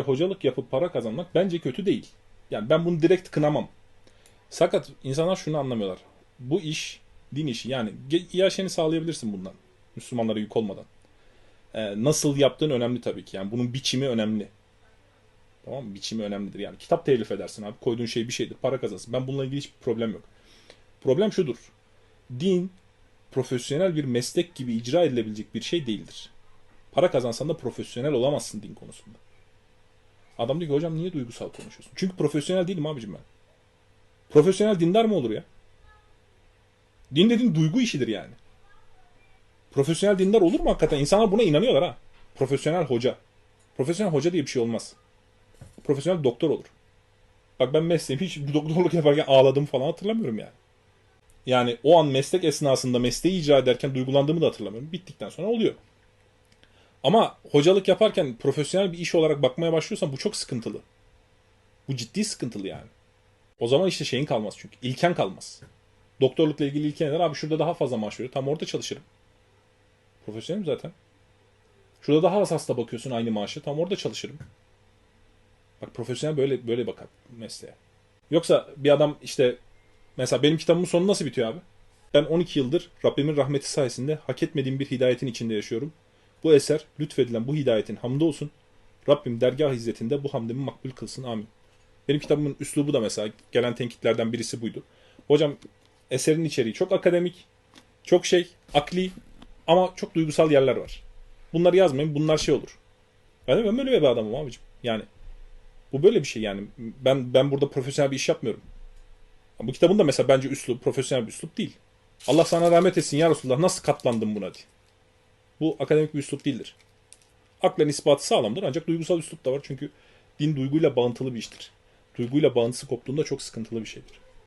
hocalık yapıp para kazanmak bence kötü değil. Yani ben bunu direkt kınamam. Fakat insanlar şunu anlamıyorlar. Bu iş din işi yani yaşını sağlayabilirsin bundan. Müslümanlara yük olmadan. Ee, nasıl yaptığın önemli tabii ki. Yani bunun biçimi önemli. Tamam mı? Biçimi önemlidir. Yani kitap telif edersin abi. Koyduğun şey bir şeydir. Para kazansın. Ben bununla ilgili hiçbir problem yok. Problem şudur. Din profesyonel bir meslek gibi icra edilebilecek bir şey değildir. Para kazansan da profesyonel olamazsın din konusunda. Adam diyor ki hocam niye duygusal konuşuyorsun? Çünkü profesyonel değilim abicim ben. Profesyonel dindar mı olur ya? Din dediğin duygu işidir yani. Profesyonel dindar olur mu hakikaten? İnsanlar buna inanıyorlar ha. Profesyonel hoca. Profesyonel hoca diye bir şey olmaz. Profesyonel doktor olur. Bak ben mesleğimi hiç doktorluk yaparken ağladım falan hatırlamıyorum yani. Yani o an meslek esnasında mesleği icra ederken duygulandığımı da hatırlamıyorum. Bittikten sonra oluyor. Ama hocalık yaparken profesyonel bir iş olarak bakmaya başlıyorsan bu çok sıkıntılı. Bu ciddi sıkıntılı yani. O zaman işte şeyin kalmaz çünkü. İlken kalmaz. Doktorlukla ilgili ilke neler? Abi şurada daha fazla maaş veriyor. Tam orada çalışırım. Profesyonelim zaten. Şurada daha az hasta bakıyorsun aynı maaşı. Tam orada çalışırım. Bak profesyonel böyle böyle bakar mesleğe. Yoksa bir adam işte mesela benim kitabımın sonu nasıl bitiyor abi? Ben 12 yıldır Rabbimin rahmeti sayesinde hak etmediğim bir hidayetin içinde yaşıyorum. Bu eser lütfedilen bu hidayetin hamdı olsun. Rabbim dergah izzetinde bu hamdimi makbul kılsın. Amin. Benim kitabımın üslubu da mesela gelen tenkitlerden birisi buydu. Hocam eserin içeriği çok akademik, çok şey, akli ama çok duygusal yerler var. Bunları yazmayın, bunlar şey olur. De ben böyle bir adamım abicim. Yani bu böyle bir şey yani. Ben ben burada profesyonel bir iş yapmıyorum. Bu kitabın da mesela bence üslup profesyonel bir üslup değil. Allah sana rahmet etsin ya Resulullah nasıl katlandın buna diye. Bu akademik bir üslup değildir. Aklen ispatı sağlamdır ancak duygusal üslup da var çünkü din duyguyla bağıntılı bir iştir. Duyguyla bağıntısı koptuğunda çok sıkıntılı bir şeydir.